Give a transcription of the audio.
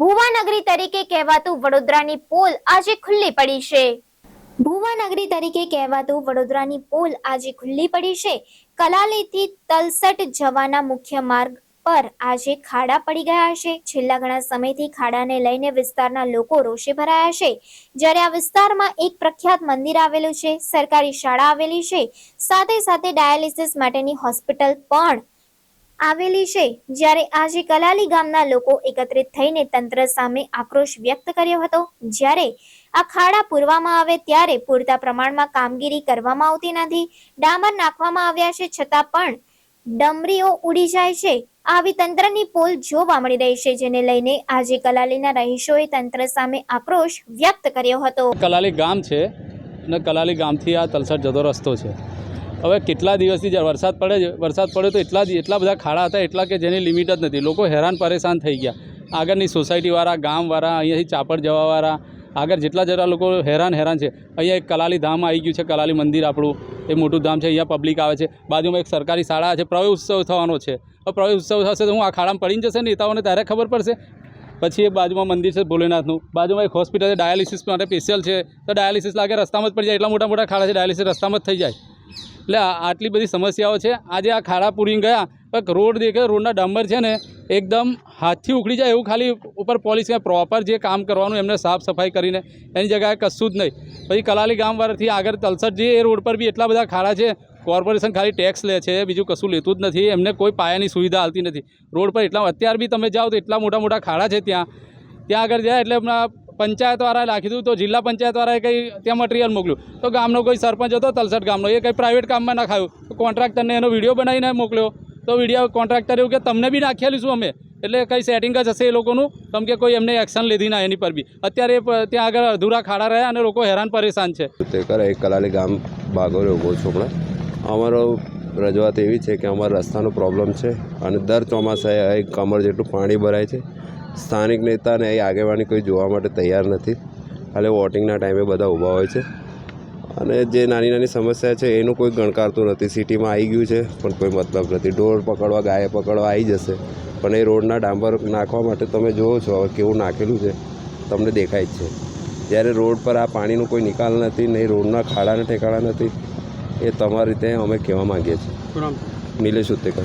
ભુવાનગરી તરીકે કહેવાતું વડોદરાની પોલ આજે ખુલ્લી પડી છે. ભુવાનગરી તરીકે કહેવાતું વડોદરાની પોલ આજે ખુલ્લી પડી છે. કલાલીથી તલસટ જવાના મુખ્ય માર્ગ પર આજે ખાડા પડી ગયા છે. છેલ્લા ઘણા સમયથી ખાડાને લઈને વિસ્તારના લોકો રોષે ભરાયા છે. જ્યારે આ વિસ્તારમાં એક પ્રખ્યાત મંદિર આવેલું છે, સરકારી શાળા આવેલી છે. સાથે સાથે ડાયાલિસિસ માટેની હોસ્પિટલ પણ આવેલી છે. જ્યારે આજે કલાલી ગામના લોકો એકત્રિત થઈને તંત્ર સામે આક્રોશ વ્યક્ત કર્યો હતો. જ્યારે આ ખાડા પૂરવામાં આવે ત્યારે પૂરતા પ્રમાણમાં કામગીરી કરવામાં આવતી નથી. ડામર નાખવામાં આવ્યા છે છતાં પણ ડમરીઓ ઉડી જાય છે. આવી તંત્રની પોલ જોવા મળી રહી છે, જેને લઈને આજે કલાલીના રહીશોએ તંત્ર સામે આક્રોશ વ્યક્ત કર્યો હતો. કલાલી ગામ છે અને કલાલી ગામથી આ તલસટ જતો રસ્તો છે. હવે કેટલા દિવસથી જ્યારે વરસાદ પડે છે? વરસાદ પડ્યો તો એટલા એટલા બધા ખાડા હતા, એટલા કે જેની લિમિટ જ નથી. લોકો હેરાન પરેશાન થઈ ગયા. આગળની સોસાયટીવાળા, ગામવાળા, અહીંયાથી ચાપડ જવાવાળા, આગળ જેટલા જરા લોકો હેરાન હેરાન છે. અહીંયા એક કલાલી ધામ આવી ગયું છે, કલાલી મંદિર આપણું. એ મોટું ધામ છે, અહીંયા પબ્લિક આવે છે. બાજુમાં એક સરકારી શાળા છે, પ્રવેશ ઉત્સવ થવાનો છે. પ્રવેશ ઉત્સવ થશે તો હું આ ખાડામાં પડીને જશે નેતાઓને ત્યારે ખબર પડશે. પછી એ બાજુમાં મંદિર છે ભોલેનાથનું. બાજુમાં એક હોસ્પિટલ છે ડાયાલિસિસ માટે સ્પેશિયલ છે. તો ડાયાલિસિસ લાગે, રસ્તામાં જ પડી જાય. એટલા મોટા મોટા ખાડા છે ડાયાલિસિસ રસ્તામાં જ થઈ જાય. એટલે આટલી બધી સમસ્યાઓ છે. આજે આ ખાડા પૂરીને ગયા, કંઈક રોડ દેખે, રોડના ડાંબર છે ને, એકદમ હાથથી ઉખડી જાય એવું ખાલી ઉપર પોલીસ પ્રોપર જે કામ કરવાનું એમને સાફ સફાઈ કરીને, એની જગ્યાએ કશું જ નહીં. પછી કલાલી ગામવાળાથી આગળ તલસટ જે એ રોડ પર બી એટલા બધા ખાડા છે, કોર્પોરેશન ખાલી ટેક્સ લે છે, બીજું કશું લેતું જ નથી, એમને કોઈ પાયાની સુવિધા આવતી નથી. રોડ પર એટલા, અત્યાર બી તમે જાઓ તો એટલા મોટા મોટા ખાડા છે ત્યાં. ત્યાં આગળ જાય એટલે હમણાં પંચાયતવાળાએ રાખી દીધું તો જિલ્લા પંચાયતવાળાએ કંઈ ત્યાં મટીરિયલ મોકલ્યું. તો ગામનો કોઈ સરપંચ હતો તલસટ ગામનો, એ કંઈ પ્રાઇવેટ કામમાં નાખાયું તો કોન્ટ્રાક્ટરને એનો વીડિયો બનાવીને મોકલ્યો. તો વીડિયો કોન્ટ્રાક્ટર એવું કે, તમને બી નાખેલું છું અમે. એટલે કંઈ સેટિંગ જ હશે એ લોકોનું, કેમ કે કોઈ એમને એક્શન લીધી ના, એની પર બી. અત્યારે ત્યાં આગળ અધૂરા ખાડા રહ્યા અને લોકો હેરાન પરેશાન છે. તે કરે, એક કલાલી ગામ બાગોરે ઊભો છું હમણાં અમારો રજૂઆત એવી છે કે અમારા રસ્તાનો પ્રોબ્લેમ છે અને દર ચોમાસાએ કમર જેટલું પાણી ભરાય છે. સ્થાનિક નેતાને એ આગેવાની કોઈ જોવા માટે તૈયાર નથી. ખાલી વોટિંગના ટાઈમે બધા ઊભા હોય છે. અને જે નાની નાની સમસ્યા છે એનું કોઈ ગણકારતું નથી. સિટીમાં આવી ગયું છે પણ કોઈ મતલબ નથી. ઢોર પકડવા ગાય પકડવા આવી જશે. પણ એ રોડના ડાંબર નાખવા માટે તમે જુઓ છો હવે કેવું નાખેલું છે તમને દેખાય જ છે. જ્યારે રોડ પર આ પાણીનો કોઈ નિકાલ નથી નહીં રોડના ખાડાના ઠેકાણા નથી એ તમારી રીતે અમે કહેવા માંગીએ છીએ. નિલેશ ઉત્તેકર.